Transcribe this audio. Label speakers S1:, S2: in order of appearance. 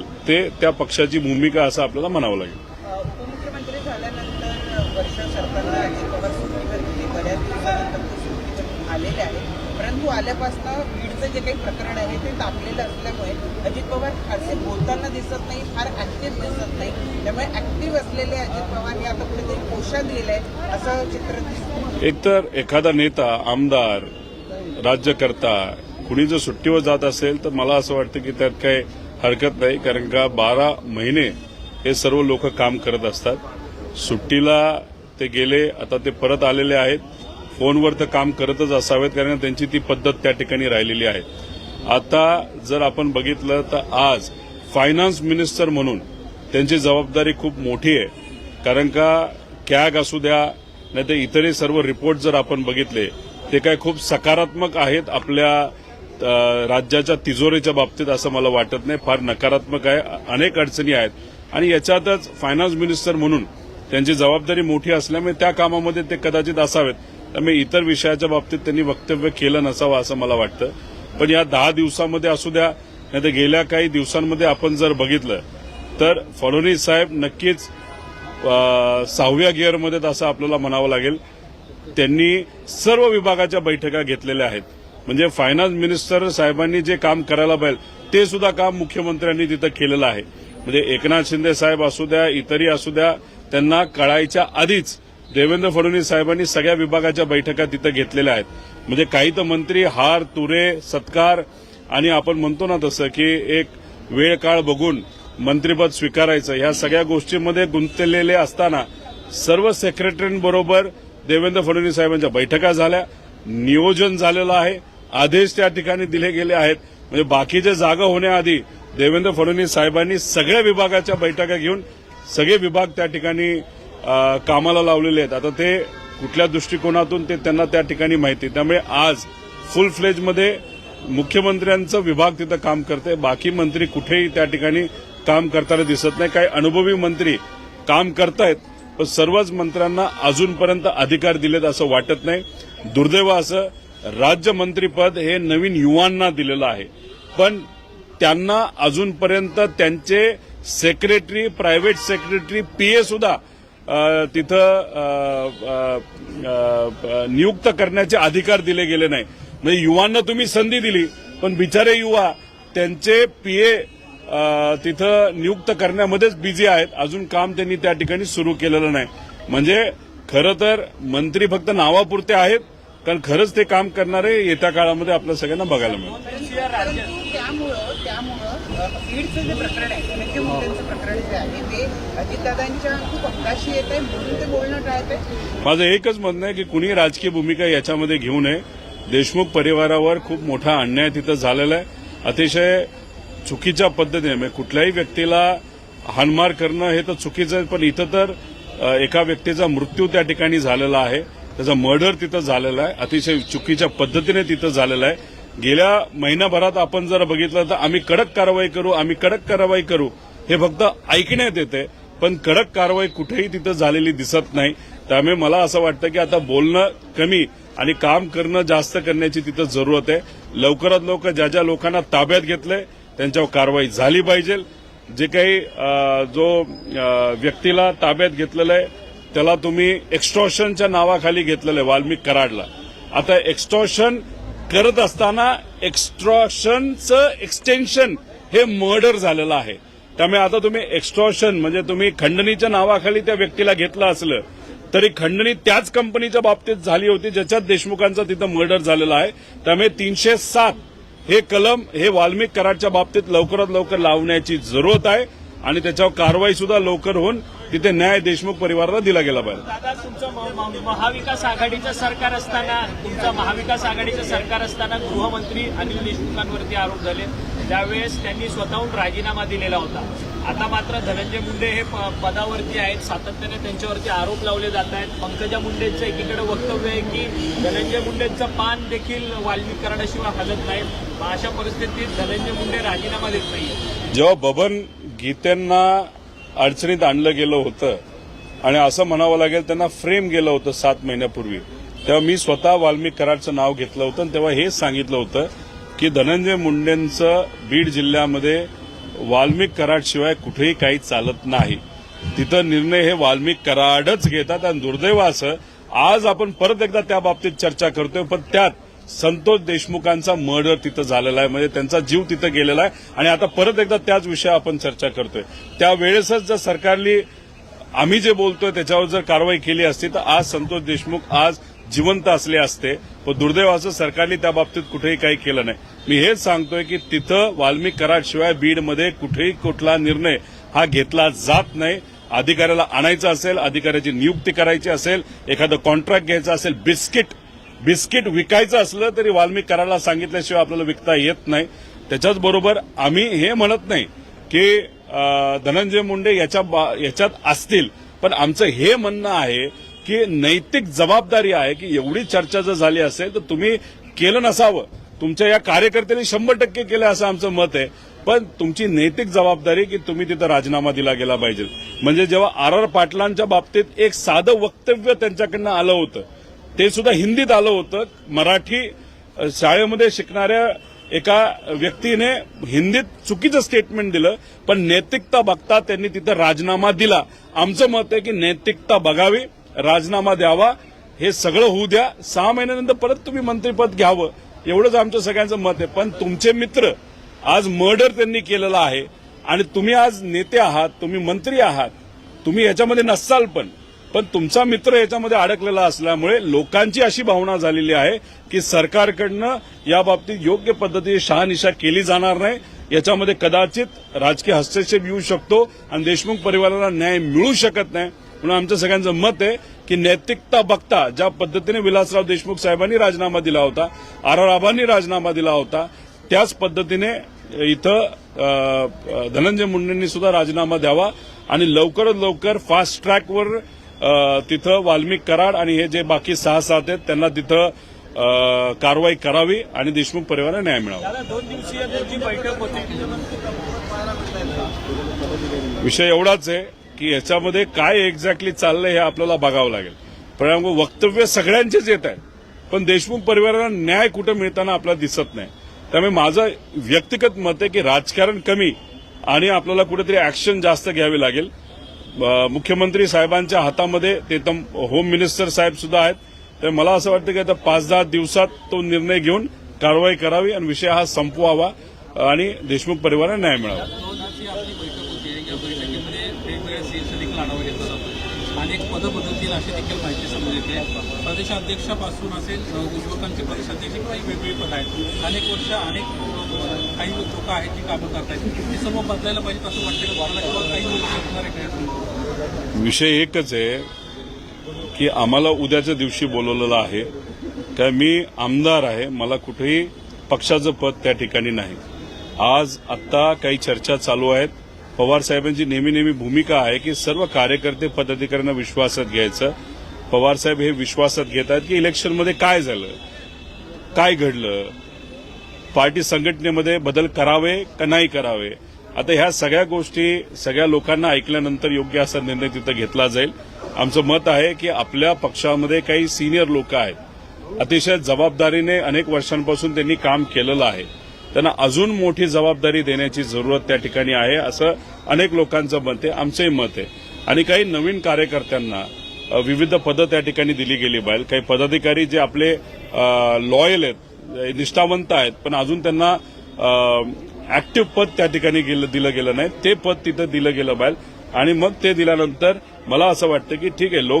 S1: असेल ते त्या पक्षाची भूमिका असं आपल्याला म्हणावं लागेल.
S2: उपमुख्यमंत्री झाल्यानंतर वर्ष सरकारला अजित पवार सुट्टीवर गेले. बऱ्याच दिवसानंतर ते सुट्टीवरून आलेले आहेत. परंतु आल्यापासून बीडचं जे काही प्रकरण आहे ते तापलेलं असल्यामुळे अजित पवार फारसे बोलताना दिसत नाही फार ऍक्टिव्ह दिसत नाही. त्यामुळे ऍक्टिव्ह असलेले अजित पवार हे आता कुठेतरी कोशात गेले असं चित्र दिसतं
S1: एकतर एखादा नेता आमदार राज्यकर्ता कुणी जर सुट्टीवर जात असेल तर मला असं वाटतं की त्यात काही हरकत नाही कारण का बारा महिने हे सर्व लोक काम करत असतात. सुट्टीला ते गेले आता ते परत आलेले आहेत. फोनवर तर काम करतच असावेत कारण त्यांची ती पद्धत त्या ठिकाणी राहिलेली आहे. आता जर आपण बघितलं तर आज फायनान्स मिनिस्टर म्हणून त्यांची जबाबदारी खूप मोठी आहे. कारण का कॅग असू द्या नाही तर इतरही सर्व रिपोर्ट जर आपण बघितले ते काय खूप सकारात्मक आहेत आपल्या राज्याच्या तिजोरीच्या बाबतीत असं मला वाटत नाही. फार नकारात्मक आहे. अनेक अडचणी आहेत. आणि याच्यातच फायनान्स मिनिस्टर म्हणून त्यांची जबाबदारी मोठी असल्यामुळे त्या कामामध्ये ते कदाचित असावेत. त्यामुळे इतर विषयाच्या बाबतीत त्यांनी वक्तव्य केलं नसावं असं मला वाटतं. पण या दहा दिवसामध्ये असू द्या नाही तर गेल्या काही दिवसांमध्ये आपण जर बघितलं तर फडणवीस साहेब नक्कीच सहाव्या गिअरमध्ये असं आपल्याला म्हणावं लागेल. त्यांनी सर्व विभागाच्या बैठका घेतलेल्या आहेत. म्हणजे फायनान्स मिनिस्टर साहेबांनी जे काम करायला पाहिजे ते सुद्धा काम मुख्यमंत्र्यांनी तिथं केलेलं आहे. म्हणजे एकनाथ शिंदे साहेब असू द्या इतरही असू द्या त्यांना कळायच्या आधीच देवेंद्र फडणवीस साहेबांनी सगळ्या विभागाच्या बैठका तिथं घेतलेल्या आहेत. म्हणजे काही तर मंत्री हार तुरे सत्कार आणि आपण म्हणतो ना तसं की एक वेळ काळ बघून मंत्रीपद स्वीकारायचं ह्या सगळ्या गोष्टींमध्ये गुंतलेले असताना सर्व सेक्रेटरींबरोबर देवेंद्र फडणवीस साहेबांच्या बैठका झाल्या नियोजन झालेलं आहे. आदेश त्या ठिकाणी दिले गेले आहेत. म्हणजे बाकीच्या जागा होण्याआधी देवेंद्र फडणवीस साहेबांनी सगळ्या विभागाच्या बैठका घेऊन सगळे विभाग त्या ठिकाणी कामाला लावलेले आहेत. आता ते कुठल्या दृष्टिकोनातून ते त्यांना त्या ठिकाणी माहिती आहे. त्यामुळे आज फुल फ्लेजमध्ये मुख्यमंत्र्यांचं विभाग तिथं काम करते बाकी मंत्री कुठेही त्या ठिकाणी काम करताना दिसत नाही. काही अनुभवी मंत्री काम करतायत पण सर्वच मंत्र्यांना अजूनपर्यंत अधिकार दिलेत असं वाटत नाही. दुर्दैव असं राज्यमंत्रीपद हे नवीन युवांना दिलेलं आहे. पण त्यांना अजूनपर्यंत त्यांचे सेक्रेटरी प्रायव्हेट सेक्रेटरी पीए सुद्धा तिथं नियुक्त करण्याचे अधिकार दिले गेले नाही. म्हणजे युवांना तुम्ही संधी दिली पण बिचारे युवा त्यांचे पीए तिथं नियुक्त करण्यामध्येच बिझी आहेत. अजून काम त्यांनी त्या ठिकाणी सुरू केलेलं नाही. म्हणजे खरं तर मंत्री फक्त नावापुरते आहेत कारण खरंच ते काम करणारे येत्या काळामध्ये आपल्या सगळ्यांना बघायला मिळेल.
S2: त्यामुळं त्यामुळं बीडचं जे प्रकरण आहे धनंजय मुंडेंचं प्रकरण जे आहे ते अजितदादांच्या खूप येत आहे म्हणून ते बोलणं टाळत आहे
S1: माझं एकच म्हणणं आहे की कुणी राजकीय भूमिका याच्यामध्ये घेऊ नये. देशमुख परिवारावर खूप मोठा अन्याय तिथं झालेला आहे. अतिशय चुकीच्या पद्धतीने म्हणजे कुठल्याही व्यक्तीला हानमार करणं हे तर चुकीचं आहे पण इथं तर एका व्यक्तीचा मृत्यू त्या ठिकाणी झालेला आहे. त्याचा मर्डर तिथं झालेला आहे. अतिशय चुकीच्या पद्धतीने तिथं झालेलं आहे. गेल्या महिनाभरात आपण जर बघितलं तर आम्ही कडक कारवाई करू आम्ही कडक कारवाई करू हे फक्त ऐकण्यात येते. पण कडक कारवाई कुठेही तिथं झालेली दिसत नाही. त्यामुळे मला असं वाटतं की आता बोलणं कमी आणि काम करणं जास्त करण्याची तिथं जरूरत आहे. लवकरात लवकर ज्या ज्या लोकांना ताब्यात घेतलंय त्यांच्यावर कारवाई झाली पाहिजे. जे काही जो व्यक्तीला ताब्यात घेतलेलं आहे त्याला तुम्ही एक्स्टॉर्शनच्या नावाखाली घेतलेलं आहे वाल्मिक कराडला. आता एक्स्टॉर्शन करत असताना एक्स्ट्रॉशनचं एक्सटेन्शन हे मर्डर झालेलं आहे. त्यामुळे आता तुम्ही एक्स्ट्रॉशन म्हणजे तुम्ही खंडणीच्या नावाखाली त्या व्यक्तीला घेतलं असलं तरी खंडणी त्याच कंपनीच्या बाबतीत झाली होती ज्याच्यात देशमुखांचा तिथं मर्डर झालेला आहे. त्यामुळे तीनशे सात हे कलम हे वाल्मिक कराडच्या बाबतीत लवकरात लवकर लावण्याची जरूरत आहे. आणि त्याच्यावर कारवाई सुद्धा लवकर होऊन तिथे न्याय देशमुख परिवाराला दिला गेला पाहिजे.
S3: दादा तुमचं महाविकास आघाडीचं सरकार असताना तुमचं महाविकास आघाडीचं सरकार असताना गृहमंत्री अनिल देशमुखांवरती आरोप झाले. त्यावेळेस त्यांनी स्वतःहून राजीनामा दिलेला होता. आता मात्र धनंजय मुंडे हे पदावरती आहेत. सातत्याने त्यांच्यावरती आरोप लावले जात आहेत. पंकजा मुंडेंचं एकीकडे वक्तव्य आहे की धनंजय मुंडेंचं पान देखील वाल्मिक कराडाशिवाय हलत नाही. अशा परिस्थितीत धनंजय मुंडे राजीनामा देत नाहीये
S1: जेव्हा बबन गीतेंना अडचणीत आणलं गेलं होतं. आणि असं म्हणावं लागेल त्यांना फ्रेम गेलं होतं सात महिन्यापूर्वी. तेव्हा मी स्वतः वाल्मिक कराडचं नाव घेतलं होतं आणि तेव्हा हेच सांगितलं होतं की धनंजय मुंडेंचं बीड जिल्ह्यामध्ये वाल्मिक कराडशिवाय कुठेही काही चालत नाही. तिथं निर्णय हे वाल्मिक कराडच घेतात. आणि दुर्दैव असं आज आपण परत एकदा त्या बाबतीत चर्चा करतोय पण त्यात संतोष देशमुखांचा मर्डर तिथं झालेला आहे. म्हणजे त्यांचा जीव तिथं गेलेला आहे. आणि आता परत एकदा त्याच विषयावर आपण चर्चा करतोय. त्यावेळेसच जर सरकारली आम्ही जे बोलतोय त्याच्यावर जर कारवाई केली असती तर आज संतोष देशमुख आज जिवंत असले असते. पण दुर्दैवाचं सरकारने त्या बाबतीत कुठेही काही केलं नाही. मी हेच सांगतोय की तिथं वाल्मिक कराडशिवाय बीडमध्ये कुठेही कुठला निर्णय हा घेतला जात नाही. अधिकाऱ्याला आणायचं असेल अधिकाऱ्याची नियुक्ती करायची असेल एखादं कॉन्ट्रॅक्ट घ्यायचं असेल बिस्किट बिस्किट विकायचं असलं तरी वाल्मिक कराडला सांगितल्याशिवाय आपल्याला विकता येत नाही. त्याच्याच बरोबर आम्ही हे म्हणत नाही की धनंजय मुंडे याच्या बा- याच्यात असतील. पण आमचं हे म्हणणं आहे की नैतिक जबाबदारी आहे की एवढी चर्चा जर झाली असेल तर तुम्ही केलं नसावं. तुमच्या या कार्यकर्त्यांनी शंभर टक्के केलं असं आमचं मत आहे. पण तुमची नैतिक जबाबदारी की तुम्ही तिथं राजीनामा दिला गेला पाहिजे. म्हणजे जेव्हा आर आर पाटलांच्या बाबतीत एक साधं वक्तव्य त्यांच्याकडनं आलं होतं ते सुद्धा हिंदीत आलं होतं. मराठी शाळेमध्ये शिकणाऱ्या एका व्यक्तीने हिंदीत चुकीचं स्टेटमेंट दिलं पण नैतिकता बघता त्यांनी तिथं राजीनामा दिला. आमचं मत आहे की नैतिकता बघावी राजीनामा द्यावा हे सगळं होऊ द्या. सहा महिन्यानंतर परत तुम्ही मंत्रीपद घ्यावं एवढंच आमचं सगळ्यांचं मत आहे. पण तुमचे मित्र आज मर्डर त्यांनी केलेला आहे. आणि तुम्ही आज नेते आहात तुम्ही मंत्री आहात तुम्ही याच्यामध्ये नसाल पण. पण तुमचा मित्र याच्यामध्ये अडकलेला असल्यामुळे लोकांची अशी भावना झालेली आहे की सरकारकडनं याबाबतीत योग्य पद्धतीने शहानिशा केली जाणार नाही. याच्यामध्ये कदाचित राजकीय हस्तक्षेप येऊ शकतो आणि देशमुख परिवाराला न्याय मिळू शकत नाही. म्हणून आमचं सगळ्यांचं मत आहे की नैतिकता बघता ज्या पद्धतीने विलासराव देशमुख साहेबांनी राजीनामा दिला होता आर आर आबांनी राजीनामा दिला होता त्याच पद्धतीने इथं धनंजय मुंडेंनी सुद्धा राजीनामा द्यावा आणि लवकरात लवकर फास्ट ट्रॅकवर तिथं वाल्मिक कराड आणि हे जे बाकी सहा सात आहेत त्यांना तिथं कारवाई करावी आणि देशमुख परिवाराला न्याय मिळावा.
S3: दादा दोन दिवसीय त्यांची बैठक होती.
S1: विषय एवढाच आहे की याच्यामध्ये काय एक्झॅक्टली चाललंय हे आपल्याला बघावं लागेल. परिणाम वक्तव्य सगळ्यांचेच येत आहेत पण देशमुख परिवाराला न्याय कुठं मिळताना आपल्याला दिसत नाही. त्यामुळे माझं व्यक्तिगत मत आहे की राजकारण कमी आणि आपल्याला कुठेतरी ऍक्शन जास्त घ्यावी लागेल. मुख्यमंत्री साहेबांच्या हातामध्ये ते तर होम मिनिस्टर साहेब सुद्धा आहेत. तर मला असं वाटतं की आता पाच दहा दिवसात तो निर्णय घेऊन कारवाई करावी आणि विषय हा संपवावा आणि देशमुख परिवाराला न्याय मिळावा.
S4: पदं बदलतील अशी देखील माहिती समोर येते. प्रदेशाध्यक्षापासून असेल अ, युवकांचे प्रदेशाध्यक्ष किंवा वेगवेगळी पदं आहेत. अनेक वर्ष अनेक काही लोक आहेत जी कामं करतायत ते सर्व बदलायला पाहिजे असं वाटतं का किंवा काही लोक
S1: विषय एकच आहे की आम्हाला उद्याच्या दिवशी बोलवलेलं आहे. त्या मी आमदार आहे मला कुठेही पक्षाचं पद त्या ठिकाणी नाही. आज आत्ता काही चर्चा चालू आहेत. पवार साहेबांची नेहमी नेहमी भूमिका आहे की सर्व कार्यकर्ते पदाधिकाऱ्यांना विश्वासात घ्यायचं. पवार साहेब हे विश्वासात घेत आहेत की इलेक्शनमध्ये काय झालं? काय घडलं? पार्टी संघटनेमध्ये बदल करावे का नाही करावे? आता ह्या सगळ्या गोष्टी सगळ्या लोकांना ऐकल्यानंतर योग्य असा निर्णय तिथं घेतला जाईल. आमचं मत आहे की आपल्या पक्षामध्ये काही सिनियर लोक आहेत. अतिशय जबाबदारीने अनेक वर्षांपासून त्यांनी काम केलेलं आहे. त्यांना अजून मोठी जबाबदारी देण्याची जरूरत त्या ठिकाणी आहे असं अनेक लोकांचं मत आहे आमचंही मत आहे. आणि काही नवीन कार्यकर्त्यांना विविध पदं त्या ठिकाणी दिली गेली पाहिजे काही पदाधिकारी जे आपले लॉयल आहेत निष्ठावंत आहेत पण अजून त्यांना ऍक्टिव्ह पद त्या ठिकाणी दिलं गेलं नाही. ते पद तिथं दिलं गेलं पाहिजे आणि मग ते दिल्यानंतर मला असं वाटतं की ठीक आहे लोक